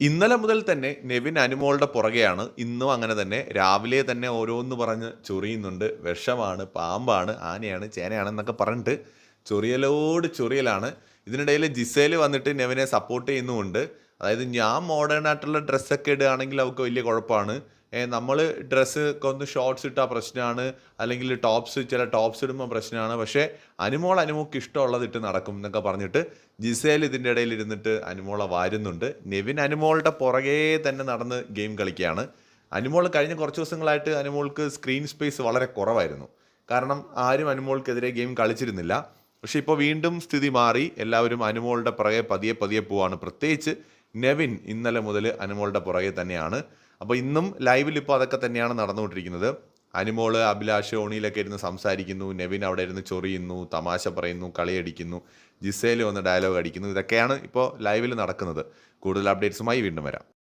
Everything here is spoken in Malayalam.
ഇന്നലെ മുതൽ തന്നെ നെവിൻ അനുമോളുടെ പുറകെയാണ്. ഇന്നും അങ്ങനെ തന്നെ. രാവിലെ തന്നെ ഓരോന്ന് പറഞ്ഞ് ചൊറിയുന്നുണ്ട്. വിഷമാണ് പാമ്പാണ് ആനയാണ് ചേനയാണ് എന്നൊക്കെ പറഞ്ഞിട്ട് ചൊറിയലോട് ചൊറിയലാണ്. ഇതിനിടയിൽ ജിസേൽ വന്നിട്ട് നെവിനെ സപ്പോർട്ട് ചെയ്യുന്നുമുണ്ട്. അതായത് ഞാൻ മോഡേൺ ആയിട്ടുള്ള ഡ്രസ്സൊക്കെ ഇടുകയാണെങ്കിൽ അവൾക്ക് വലിയ കുഴപ്പമാണ്. നമ്മൾ ഡ്രസ്സ് ഒന്ന് ഷോർട്സ് ഇട്ടാൽ പ്രശ്നമാണ് അല്ലെങ്കിൽ ടോപ്സ് ചില ടോപ്സ് ഇടുമ്പോൾ പ്രശ്നമാണ് പക്ഷേ അനുമോൾ അനുമോക്ക് ഇഷ്ടമുള്ളത് ഇട്ട് നടക്കും എന്നൊക്കെ പറഞ്ഞിട്ട് ജിസേൽ ഇതിന്റെ ഇടയിൽ ഇരുന്നിട്ട് അനുമോളെ വാരുന്നുണ്ട്. നെവിൻ അനുമോളുടെ പുറകെ തന്നെ നടന്ന് ഗെയിം കളിക്കുകയാണ്. അനുമോൾ കഴിഞ്ഞ കുറച്ച് ദിവസങ്ങളായിട്ട് അനുമോൾക്ക് സ്ക്രീൻ സ്പേസ് വളരെ കുറവായിരുന്നു. കാരണം ആരും അനുമോൾക്കെതിരെ ഗെയിം കളിച്ചിരുന്നില്ല. പക്ഷേ ഇപ്പോൾ വീണ്ടും സ്ഥിതി മാറി. എല്ലാവരും അനുമോളുടെ പുറകെ പതിയെ പതിയെ പോവാണ്. പ്രത്യേകിച്ച് നെവിൻ ഇന്നലെ മുതൽ അനുമോളുടെ പുറകെ തന്നെയാണ്. അപ്പോൾ ഇന്നും ലൈവിൽ ഇപ്പോൾ അതൊക്കെ തന്നെയാണ് നടന്നുകൊണ്ടിരിക്കുന്നത്. അനുമോൾ അഭിലാഷ് ഓണിയിലൊക്കെ ഇരുന്ന് സംസാരിക്കുന്നു. നെവിൻ അവിടെ ഇരുന്ന് ചൊറിയുന്നു തമാശ പറയുന്നു കളിയടിക്കുന്നു ജിസേലി വന്ന് ഡയലോഗ് അടിക്കുന്നു. ഇതൊക്കെയാണ് ഇപ്പോൾ ലൈവിൽ നടക്കുന്നത്. കൂടുതൽ അപ്ഡേറ്റ്സുമായി വീണ്ടും വരാം.